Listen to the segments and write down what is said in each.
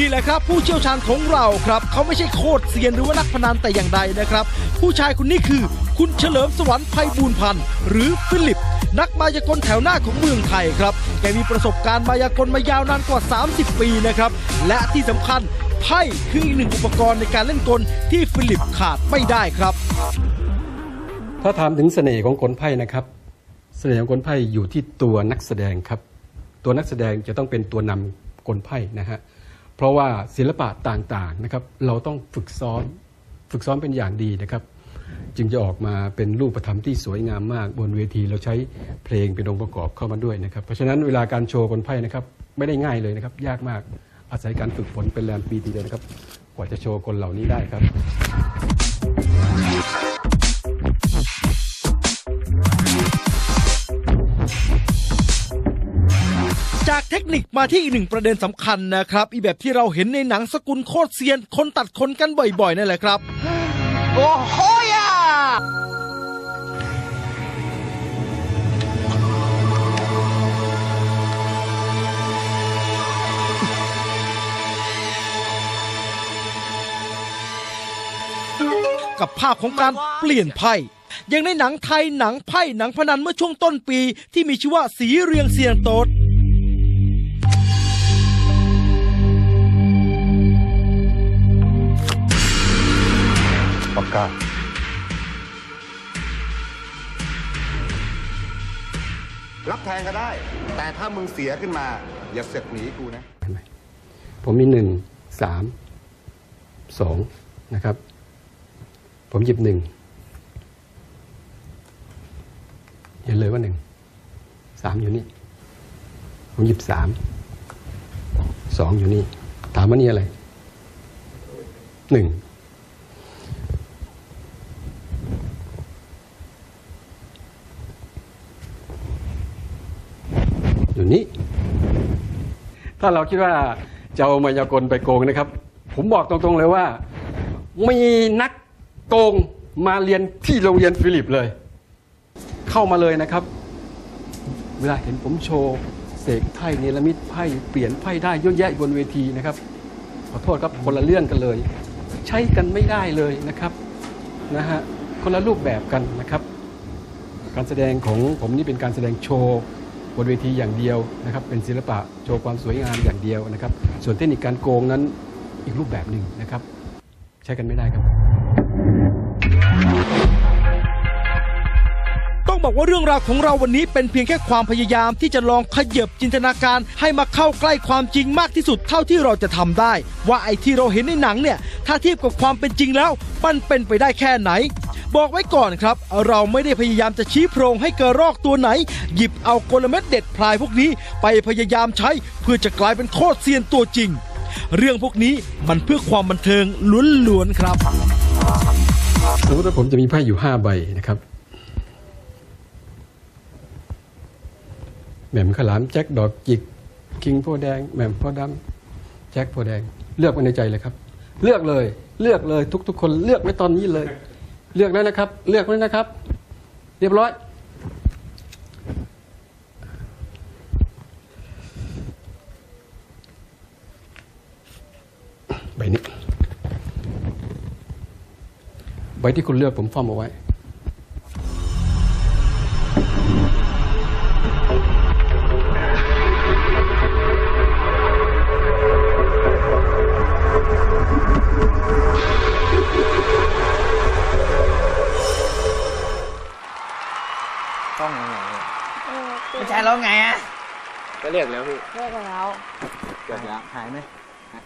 นี่แหละครับ ผู้เชี่ยวชาญของเราครับ เขาไม่ใช่โคตรเซียนหรือว่านักพนันแต่อย่างใดนะครับ ผู้ชายคนนี้คือคุณเฉลิมสวรรค์ไพบูลพันธ์หรือฟิลิป นักมายากลแถวหน้าของเมืองไทยครับแกมีประสบการณ์มายากลมายาวนานกว่า 30 ปีนะครับ และที่สำคัญไพ่คืออีกหนึ่งอุปกรณ์ในการเล่นกลที่ฟิลิปขาดไม่ได้ครับ ถ้าถามถึงเสน่ห์ของกลไพ่นะครับ เสน่ห์ของกลไพ่อยู่ที่ตัวนักแสดงครับ ตัวนักแสดงจะต้องเป็นตัวนำกลไพ่นะฮะ เพราะว่าศิลปะต่างๆนะครับเราต้องฝึกซ้อมฝึกซ้อมเป็นอย่างดีนะครับ จึงจะออกมาเป็นรูปธรรมที่สวยงามมาก บนเวทีเราใช้เพลงเป็นองค์ประกอบเข้ามาด้วยนะครับ เพราะฉะนั้นเวลาการโชว์กลไพ่นะครับไม่ได้ง่ายเลยนะครับ ยากมากอาศัยการฝึกฝนเป็นแรมปีทีเดียวนะครับ กว่าจะโชว์กลเหล่านี้ได้ครับ นิคมาที่อีกหนึ่งประเด็นสำคัญนะครับ อีแบบที่เราเห็นในหนังสกุลโคตรเซียน คนตัดคนกันบ่อยๆนั่นแหละครับกับภาพของการเปลี่ยนไพ่อย่างในหนังไทยหนังไพ่หนังพนันเมื่อช่วงต้นปี ที่มีชื่อว่าสีเรียงเซียงโตด นก็ได้ แต่ถ้ามึงเสียขึ้นมา อย่าเสอกหนีกูนะผมมีหนึ่งสามสองนะครับ ผมหยิบหนึ่งเห็นเลยว่าหนึ่งสามอยู่นี่ ผมหยิบสามสองอยู่นี่ ถามว่านี่อะไรหนึ่ง นี่ถ้าเราคิดว่าจะเอามายากลไปโกงนะครับ ผมบอกตรงๆเลยว่า มีนักโกงมาเรียนที่โรงเรียนฟิลิปเลย เข้ามาเลยนะครับ เวลาเห็นผมโชว์เสกไพ่เนรมิตไพ่เปลี่ยนไพ่ได้เยอะแยะบนเวทีนะครับ ขอโทษครับคนละเรื่องกันเลย ใช้กันไม่ได้เลยนะครับนะฮะคนละรูปแบบกันนะครับ การแสดงของผมนี่เป็นการแสดงโชว์ บนเวทีอย่างเดียวนะครับเป็นศิลปะโชว์ความสวยงามอย่างเดียวนะครับส่วนเทคนิคการโกงนั้นอีกรูปแบบหนึ่งนะครับ ใช้กันไม่ได้ครับ ต้องบอกว่าเรื่องราวของเราวันนี้เป็นเพียงแค่ความพยายามที่จะลองขยับจินตนาการให้มาเข้าใกล้ความจริงมากที่สุดเท่าที่เราจะทำได้ ว่าไอ้ที่เราเห็นในหนังเนี่ยถ้าเทียบกับความเป็นจริงแล้วมันเป็นไปได้แค่ไหน บอกไว้ก่อนครับ เราไม่ได้พยายามจะชี้โพรงให้กระรอกตัวไหน หยิบเอากลเม็ดเด็ดพลายพวกนี้ไปพยายามใช้เพื่อจะกลายเป็นโคตรเซียนตัวจริง เรื่องพวกนี้มันเพื่อความบันเทิงล้วนๆครับสมมติว่าผมจะมีไพ่อยู่ห้าใบนะครับแหม่มขาวหลามแจ็คดอกจิกคิงโพดแดงแหม่มโพดดำแจ็คโพดแดง เลือกไว้ในใจเลยครับ เลือกเลย เลือกเลยทุก ๆ คนเลือกไว้ตอนนี้เลย เลือกแล้วนะครับ เลือกแล้วนะครับ เรียบร้อยใบนี้ใบที่คุณเลือกผมฟ้อมเอาไว้ แล้วไงอะก็เรียกแล้วพี่เลิกกันแล้ว เกิดแล้วหายไหม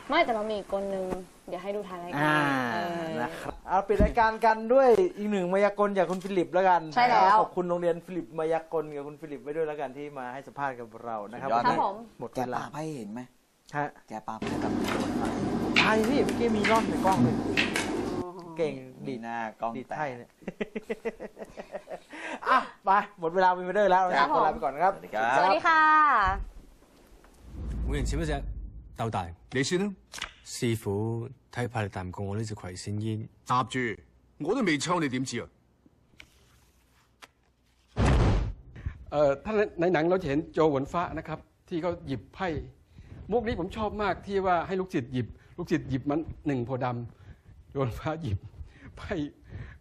ไม่แต่เรามีอีกคนนึง เดี๋ยวให้ดูทางรายกาอ่ารเออ นะครับเอาปิดรายการกันด้วยอีกหนึ่งมายากลจากคุณฟิลิปแล้วกันใช่แล้ว ขอบคุณโรงเรียนฟิลิปมายากลกับคุณฟิลิปไว้ด้วยแล้วกันที่มาให้สัมภาษณ์กับเรานะครับสุดยอด ครับผม หมดแกเวลาปาไพ่เห็นไหมฮะแกปาไพ่กับใช่พี่เมื่อกี้มีร่อนในกล้องเลยเก่งดีดีดหน้ากล้องดีดแตไพ่กเนี่ยอะ ไปหมดเวลาวีเดอร์แล้วเรา ครับ ขอลา ผม ไปก่อนนะครับ สวัสดีค่ะ 每人似一只斗大。你算啦。师傅睇怕你答唔过我呢只葵扇烟。搭住，我都未抽，你点知啊？ เอ่อถ้าในในหนังเราจะเห็นโจหวนฟ้านะครับ ที่เขาหยิบไพ่ มุกนี้ผมชอบมากที่ว่าให้ลูกศิษย์หยิบ ลูกศิษย์หยิบมันหนึ่งโพธิ์ดำโยนฟ้าหยิบไพ่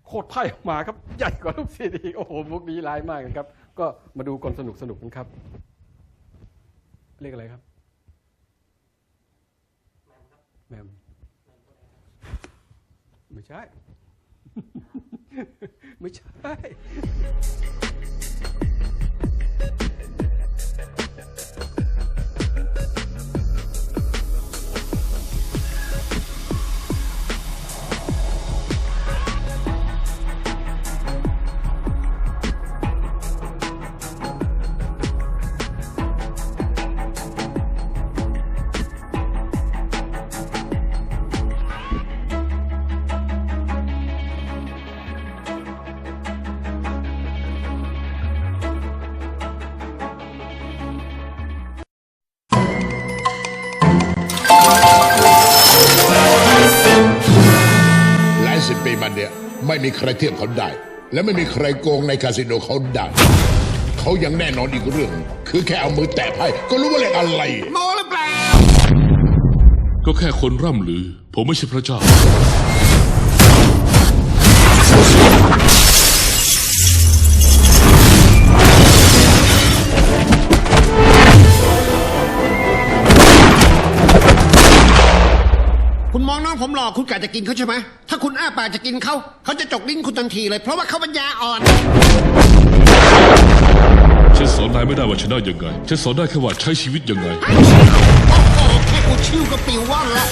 โคตรไพ่ออกมาครับ ใหญ่กว่าลูกศิษย์อีกโอ้โหมุกนี้ร้ายมากนะครับ ก็มาดูกลสนุกสนุกกันครับ เรียกอะไรครับแมมไม่ใช่ ไม่ใช่ เนี่ยไม่มีใครเทียบเขาได้ และไม่มีใครโกงในคาสิโนเขาได้เขายังแน่นอนอีกเรื่อง คือแค่เอามือแตะไพ่ก็รู้ว่าเลขอะไรก็แค่คนร่ำลือ ผมไม่ใช่พระเจ้า ผมหลอกคุณกะจะกินเขาใช่ไหมถ้าคุณอ้าปากจะกินเขาเขาจะจกลิ้นคุณทันทีเลย เพราะว่าเขาปัญญาอ่อน ฉันสอนนายไม่ได้ว่าชนะยังไง ฉันสอนได้แค่ว่าใช้ชีวิตยังไง โอ้โหแค่กูชิวก็ปิวว่อนละ